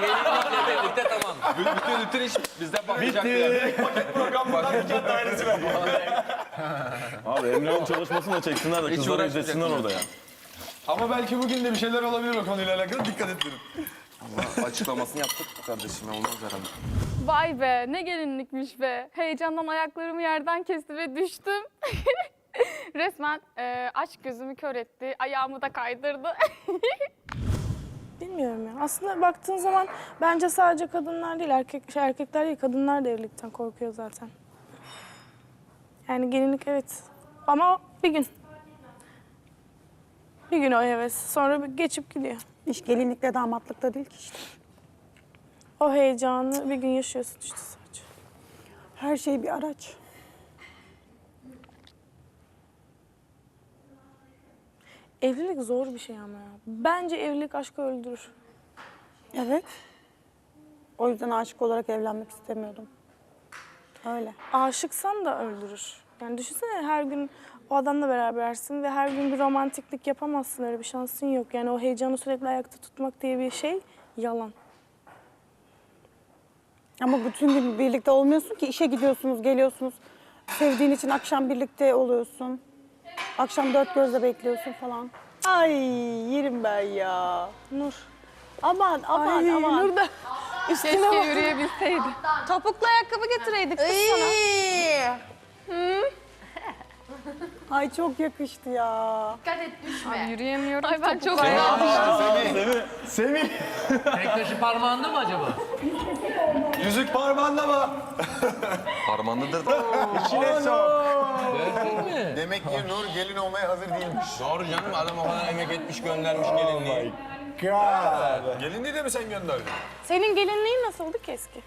Gelinlikle birlikte tamam. Bütün bütün iş bizde patlayacak yani. Abi Emre'nin çalışmasını da çeksinler de kızları mıyım? orada ya. Ama belki bugün de bir şeyler olabilir o konuyla alakalı. Dikkat et derim. Açıklamasını yaptık kardeşim olmaz herhalde. Vay be ne gelinlikmiş be. Heyecandan ayaklarımı yerden kesti ve düştüm. Resmen e, aşk gözümü kör etti. Ayağımı da kaydırdı. Bilmiyorum ya. Aslında baktığın zaman bence sadece kadınlar değil, erkek, şey, erkekler değil, kadınlar da evlilikten korkuyor zaten. Yani gelinlik evet. Ama bir gün. Bir gün o heves. Sonra bir geçip gidiyor. İş gelinlikle damatlıkta değil ki işte. O heyecanı bir gün yaşıyorsun işte sadece. Her şey bir araç. Evlilik zor bir şey ama ya. Bence evlilik aşkı öldürür. Evet. O yüzden aşık olarak evlenmek istemiyordum. Öyle. Aşıksan da öldürür. Yani düşünsene her gün o adamla berabersin ve her gün bir romantiklik yapamazsın. Öyle bir şansın yok. Yani o heyecanı sürekli ayakta tutmak diye bir şey yalan. Ama bütün gün birlikte olmuyorsun ki. işe gidiyorsunuz, geliyorsunuz. Sevdiğin için akşam birlikte oluyorsun. Akşam dört gözle bekliyorsun falan. Ay yerim ben ya. Nur. Aman aman Ay, aman. Nur da Keşke yürüyebilseydi. Topuklu ayakkabı getireydik kız sana. Ay çok yakıştı ya. Ay, yürüyemiyorum. Ay ben çok Semih. Tek taşı parmağında mı acaba? Yüzük parmağında mı? Parmağındadır da. İçine sok. Demek ki Nur gelin olmaya hazır değilmiş. Doğru canım adam o kadar emek etmiş göndermiş gelinliği. Gelinliği de mi sen gönderdin? Senin gelinliğin nasıldı ki eski?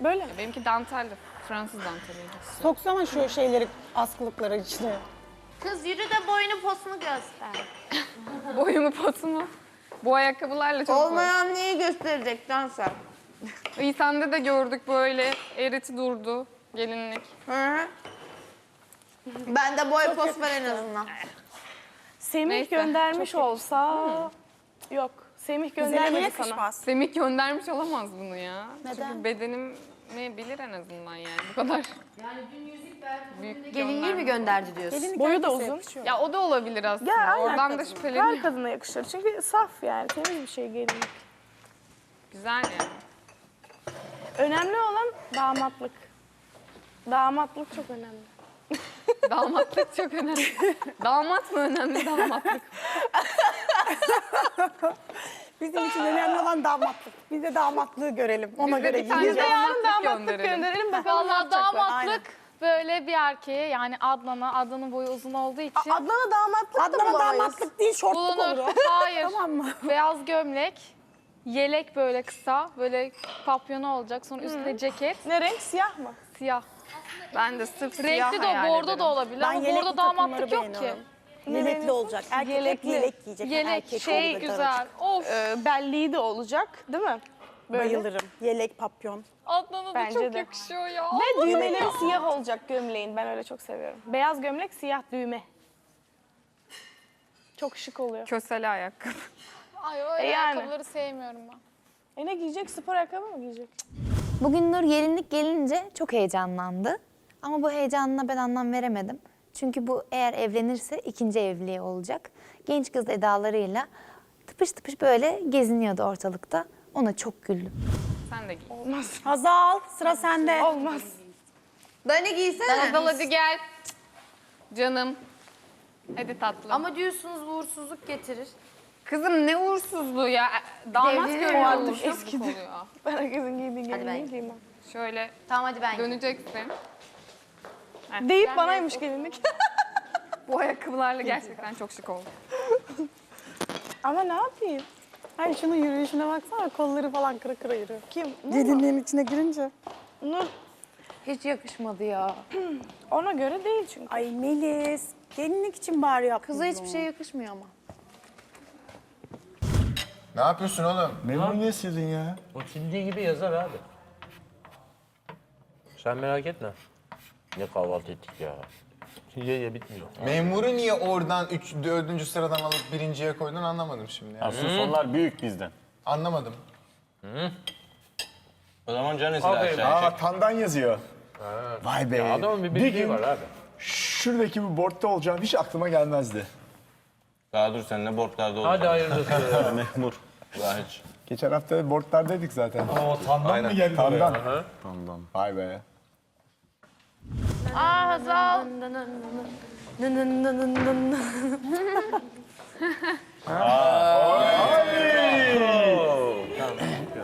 Böyle mi? Benimki danteldi. Fransız danteliydi. Soksana şu şeyleri, askılıkları içine. Kız yürü de boyunu posunu göster. Boyumu posumu. Bu ayakkabılarla çok zor. Olmayan neyi gösterecek lan sende de gördük böyle eriti durdu gelinlik. Hı hı. Ben de boy pos var en azından. Semih Neyse, göndermiş olsa... Yok. Semih göndermedi sana. Semih göndermiş olamaz bunu ya. Neden? Çünkü bedenimi bilir en azından yani bu kadar. Yani dün yüzük Büyük Gelinliği mi gönderdi diyorsun? Gelinlik Boyu da uzun. Ya o da olabilir aslında. Ya aynen Oradan da kadın. şüpheleniyorum. Her kadına yakışır. Çünkü saf yani. Temiz bir şey gelinlik. Güzel yani. Önemli olan damatlık. Damatlık çok önemli. Damatlık çok önemli. Damat mı önemli damatlık? Bizim için önemli olan damatlık. Biz de damatlığı görelim. Ona Biz de göre bir tane giyeceğiz. damatlık Damatlık gönderelim. gönderelim bakalım ne Vallahi yapacaklar. damatlık böyle bir erkeğe yani Adnan'a, Adnan'ın boyu uzun olduğu için Adnan'a damatlık da Adnan'a bulamayız. damatlık değil, şortluk olur bulunur. o. Hayır. Tamam mı? Beyaz gömlek, yelek böyle kısa, böyle papyonu olacak. Sonra üstüne ceket, Ne renk? Siyah mı? siyah. Ben de sırf siyah Renkli de hayal bordo ederim. da olabilir Ben ama yelekli bordo damatlık takımları yok ki. beğeniyorum. Yelekli olacak. Erkek hep Yelekli. yelek giyecek. Yelek, Erkek şey güzel. Of. Ee, belliği de olacak değil mi? Böyle. Bayılırım. Yelek, papyon. Adnan'a da Bence çok de. yakışıyor ya. Ve düğmeleri siyah olacak gömleğin. Ben öyle çok seviyorum. Beyaz gömlek, siyah düğme. Çok şık oluyor. Köseli ayakkabı. Ay öyle E yani. ayakkabıları sevmiyorum ben. E ne giyecek? Spor ayakkabı mı giyecek? Bugün Nur gelinlik gelince çok heyecanlandı. Ama bu heyecanına ben anlam veremedim. Çünkü bu eğer evlenirse ikinci evliliği olacak. Genç kız edalarıyla tıpış tıpış böyle geziniyordu ortalıkta. Ona çok güldüm. Sen de giy. Hazal sıra sende. Olmaz. Dani giysene. Hazal hadi gel. Canım. Hadi tatlım. Ama diyorsunuz uğursuzluk getirir. Kızım ne uğursuzluğu ya. Damat Devleri görüyor artık eskidi. oluyor. Ben herkesin giydiği Hadi ben gelinliği giymem. Şöyle Tamam hadi ben giyeyim. döneceksin. Heh, Deyip gel bana gel. yemiş gelinlik. Bu ayakkabılarla gerçekten çok şık oldu. Ama ne yapayım? Hayır şunun yürüyüşüne baksana. Kolları falan kıra kıra yürüyor. Kim? Nur mu? Gelinliğin içine girince. Nur Hiç yakışmadı ya. ona göre değil çünkü. Ay Melis. Gelinlik için bari yaptın. Kıza hiçbir şey yakışmıyor ama. Ne yapıyorsun oğlum? Memur niye sildin ya? O sildiği gibi yazar abi. Sen merak etme. Ne kahvaltı ettik ya. Ye ye bitmiyor. Memuru niye oradan 3 4. sıradan alıp birinciye koydun anlamadım şimdi. Ya Yani. sus onlar büyük bizden. Anlamadım. O zaman can eseri Aferin. aşağıya Aa tandan yazıyor. Vay be. Adamın bir bir bildiği gün var abi. şuradaki bu boardta olacağım hiç aklıma gelmezdi. Daha dur sen ne borçlarda Hadi hayırlısı. Memur. Daha hiç. Geçen hafta boardlardaydık zaten. O tandan mı geldi Tandan. Aha. Vay be. Aa Hazal.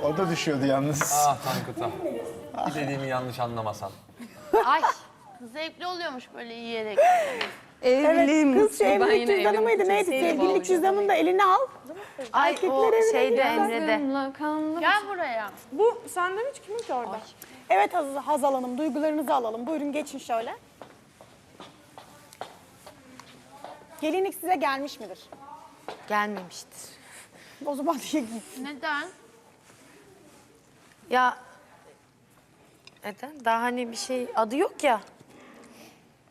O da düşüyordu yalnız. Ah Tankut'a. Bir dediğimi yanlış anlamasan. Ay. Zevkli oluyormuş böyle yiyerek. Evet kız şey Ben evlilik yine cüzdanı mıydı neydi? cüzdanı Sevgililik bağlayacağım. cüzdanını da eline al. Ay Erkekler o evine şeyde. Emre'de. Gel buraya. Bu sandviç kimin ki orada? Evet Haz- Hazal Hanım duygularınızı alalım. Buyurun geçin şöyle. Gelinlik size gelmiş midir? Gelmemiştir. O zaman diye git. Neden? Ya neden? Daha hani bir şey adı yok ya.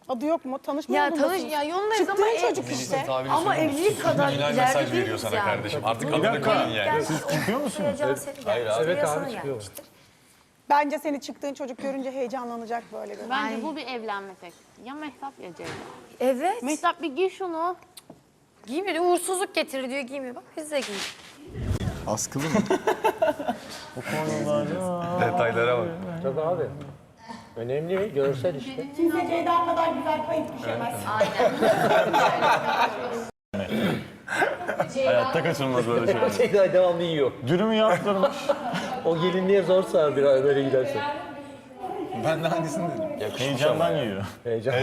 Adı yok mu? Tanışma Ya yolunda tanış ya yolundayız Çıktığın ama çocuk işte. ama evlilik kadar ileride mesaj veriyor değiliz sana yani. kardeşim. Artık adını koyun yani. Siz çıkıyor musunuz? Hayır abi. Evet abi çıkıyor. Bence seni çıktığın çocuk görünce heyecanlanacak böyle bir. Bence bu bir evlenme teklifi. Ya Mehtap ya Ceyda. Evet. Mehtap bir giy şunu. Giymiyor. Uğursuzluk getirir diyor giymiyor. Bak biz de giy. Askılı mı? Detaylara bak. Tabii abi. Önemli görsel işte. Kimse Ceyda kadar güzel kayıp düşemez. Hayatta kaçılmaz böyle şeyler. Şeyler devamlı yiyor. Dürümü yaptırmış. O gelinliğe zor sığar bir ay böyle giderse. Ben de hangisini dedim? Heyecandan yiyor. Heyecan.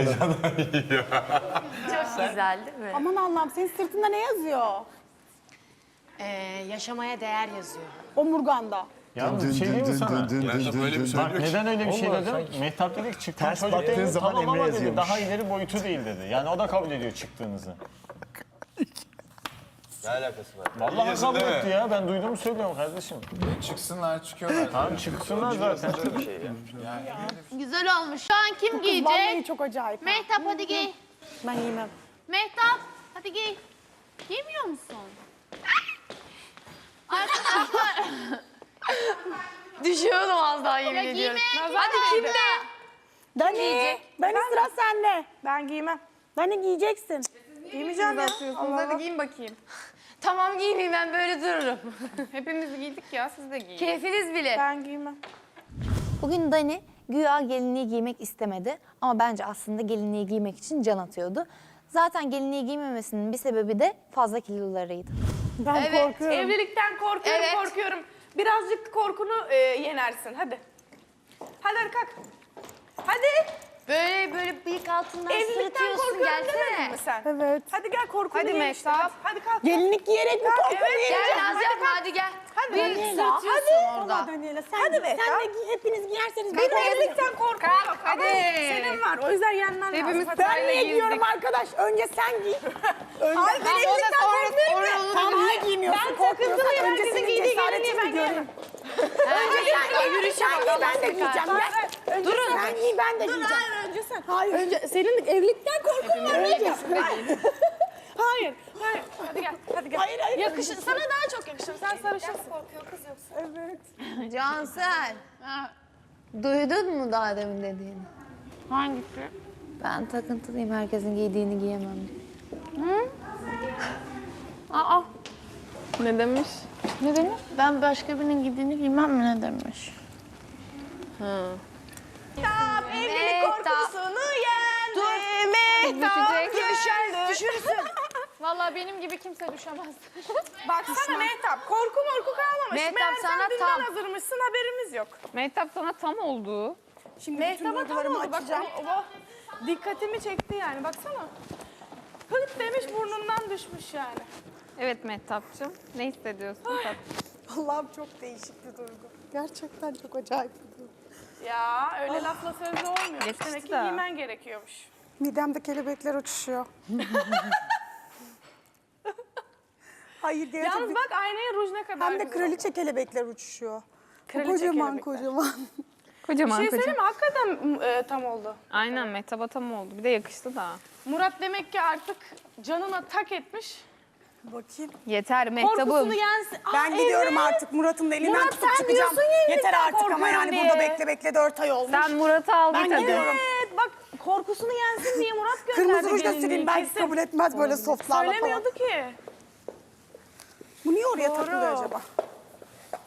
Çok güzel değil mi? Aman Allah'ım senin sırtında ne yazıyor? Ee, yaşamaya değer yazıyor. Omurganda. Yalnız bir şey diyeyim mi sana? Bir Bak neden öyle bir şey dedim? Mehtap dedi ki çıktığın Ters çocuk baktığın dedi, zaman tamam Emre ama dedi, yazıyormuş. daha ileri boyutu değil dedi. Yani o da kabul ediyor çıktığınızı. Ne alakası var? Vallahi kabul değil mi? etti ya. Ben duyduğumu söylüyorum kardeşim. Çıksınlar çıkıyorlar. Tamam çıksınlar zaten. Güzel olmuş. Şu an kim Vallahi giyecek? çok acayip. Mehtap hadi giy. Ben giymem. Mehtap hadi giy. Giymiyor musun? Arkadaşlar. Düşüyordum az daha yemin ediyorum. Hadi kimde? Dani, Dani sıra sende. Ben giymem. Dani giyeceksin. Giymeyeceğim ya. Allah Allah. giyin bakayım. Tamam giymeyeyim ben böyle dururum. Hepimiz giydik ya siz de giyin. Keyfiniz bile. Ben giymem. Bugün Dani güya gelinliği giymek istemedi ama bence aslında gelinliği giymek için can atıyordu. Zaten gelinliği giymemesinin bir sebebi de fazla kilolarıydı. Ben korkuyorum. Evlilikten korkuyorum, Evet. korkuyorum. Birazcık korkunu e, yenersin. Hadi. Hadi hadi kalk. Hadi. Böyle böyle bıyık altından Evlilikten sırıtıyorsun korkuyorum demedin gelsene. mi sen? Evet. Hadi gel korkunu Hadi işte. Mehtap. Hadi kalk. Gelinlik giyerek mi korkunu Evet, yeneceğim? Gel Naz yapma hadi gel. Hadi. Bıyık Daniela, sırıtıyorsun hadi. orada. Allah Daniela sen, Hadi be, sen de giy, hepiniz giyerseniz. Benim ben de evlilikten korkum yok. Hadi. Senin var. O yüzden yenmen Hepimiz lazım. Ben niye giyiyorum arkadaş? Önce sen giy. Önce Hayır, ben evlilikten korkmuyorum. Tam niye giymiyorsun? Ben Korkmuyorsan takıntılıyım. önce senin cesaretini göreyim. Önce sen giy ben de giyeceğim. Gel. Önce Durun. sen giy ben de giyeceğim. Hayır önce sen. Hayır. Önce senin evlilikten korkun var önce. Hayır. Hayır. Hadi gel. Hadi gel. Hayır hayır. Yakışır. Sana daha çok yakışır. Sen sarışınsın. Evet. Cansel. Duydun mu daha demin dediğini? Hangisi? Ben takıntılıyım herkesin giydiğini giyemem diye. Aa Ne demiş? ne demiş? Ben başka birinin giydiğini giymem mi ne demiş? Evlilik korkusunu yendi. Mehtap Düşecek. Düşürsün. Vallahi benim gibi kimse düşemez. Baksana Mehtap. Korku morku kalmamış. Mehtap Meğer sana sen dünden tam. hazırmışsın haberimiz yok. Mehtap sana tam oldu. Şimdi Mehtap'a tam oldu. Bak açacağım. o, o dikkatimi çekti yani. Baksana. Hırt demiş burnundan düşmüş yani. Evet Mehtap'cığım. Ne hissediyorsun? Tat- Allah'ım çok değişik bir duygu. Gerçekten çok acayip bir. Ya öyle lafla sözle olmuyor. Yakıştı Demek ki da. giymen gerekiyormuş. Midemde kelebekler uçuşuyor. Hayır gerçekten. Yalnız bak aynaya ruj ne kadar Hem de güzel. kraliçe kelebekler uçuşuyor. Kraliçe kocaman kelebekler. kocaman. Kocaman Bir şey kocaman. söyleyeyim mi? Hakikaten e, tam oldu. Aynen Mehtap'a tam oldu. Bir de yakıştı da. Murat demek ki artık canına tak etmiş. Bakayım. Yeter Mehtap'ım. Korkusunu yensin. Aa, Ben gidiyorum evet. artık Murat'ın da elinden Murat, tutup sen çıkacağım. diyorsun ya Yeter elinden artık ama korkuyorum yani diye. burada bekle bekle dört ay olmuş. Sen Murat'ı al Ben git hadi. gidiyorum. Evet bak korkusunu yensin diye Murat gönderdi Kırmızı ruj da gelinliği, süreyim belki kesin. kabul etmez böyle softlarla falan. Söylemiyordu ki. Bu niye oraya Doğru. takılıyor acaba?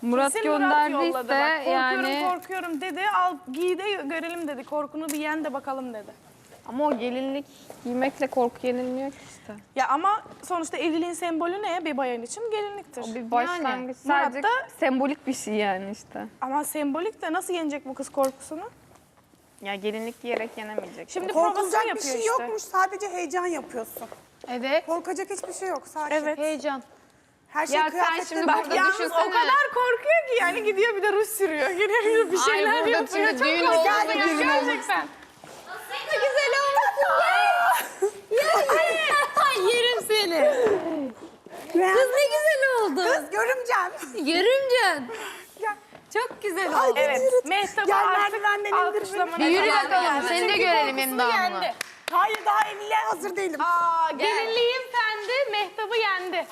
Murat Kesin yolladı gönderdiyse bak. Korkuyorum yani. korkuyorum dedi. Al giy de görelim dedi. Korkunu bir yen de bakalım dedi. Ama o gelinlik giymekle korku yenilmiyor ki işte. Ya ama sonuçta evliliğin sembolü ne? Bir bayan için gelinliktir. O bir başlangıç. Murat Sadece da sembolik bir şey yani işte. ama sembolik de nasıl yenecek bu kız korkusunu? Ya gelinlik giyerek yenemeyecek. Şimdi provasını Korkulacak bir yapıyor şey işte. yokmuş. Sadece heyecan yapıyorsun. Evet. Korkacak hiçbir şey yok. Sakin. Evet. Heyecan. Her şey Ya sen şimdi bak burada ya. Yalnız o düşünsene. kadar korkuyor ki yani gidiyor bir de ruj sürüyor. Gidiyor bir şeyler burada yapıyor. Çok düğün korkuyor oldu, ya, düğün oldu. gerçekten. Ne güzel olmuşsun Seni. Kız ne güzel oldu. Kız görümcem. Görümcen. Çok güzel oldu. Ay, Evet. Mehtap'ı Gel artık merdivenden indir alkışlamana Bir yürü zamanı bakalım, geldi. seni de görelim korkusunu endamını. yendi. Hayır daha evliliğe hazır değilim. Aa, gelinliğim fendi, Mehtap'ı yendi.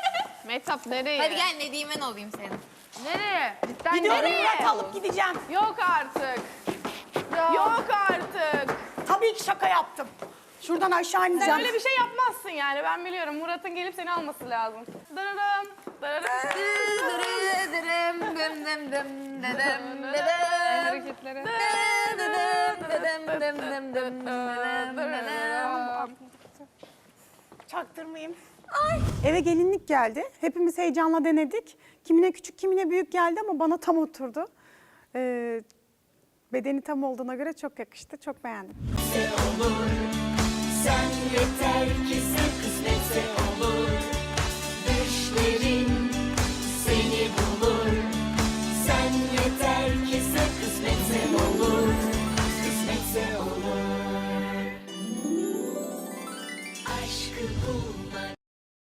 Mehtap nereye? Hadi gel Nedimen olayım senin. Nereye? Cidden Gidiyorum nereye? Murat alıp gideceğim. Yok artık. Yok artık. Tabii ki şaka yaptım. Şuradan aşağı Sen ineceğim. öyle bir şey yapmazsın yani ben biliyorum. Murat'ın gelip seni alması lazım. Dırırım, Hareketleri. Çaktırmayayım. Eve gelinlik geldi. Hepimiz heyecanla denedik. Kimine küçük, kimine büyük geldi ama bana tam oturdu. Ee, bedeni tam olduğuna göre çok yakıştı. Çok beğendim. Sen yeter ki sen kısmetse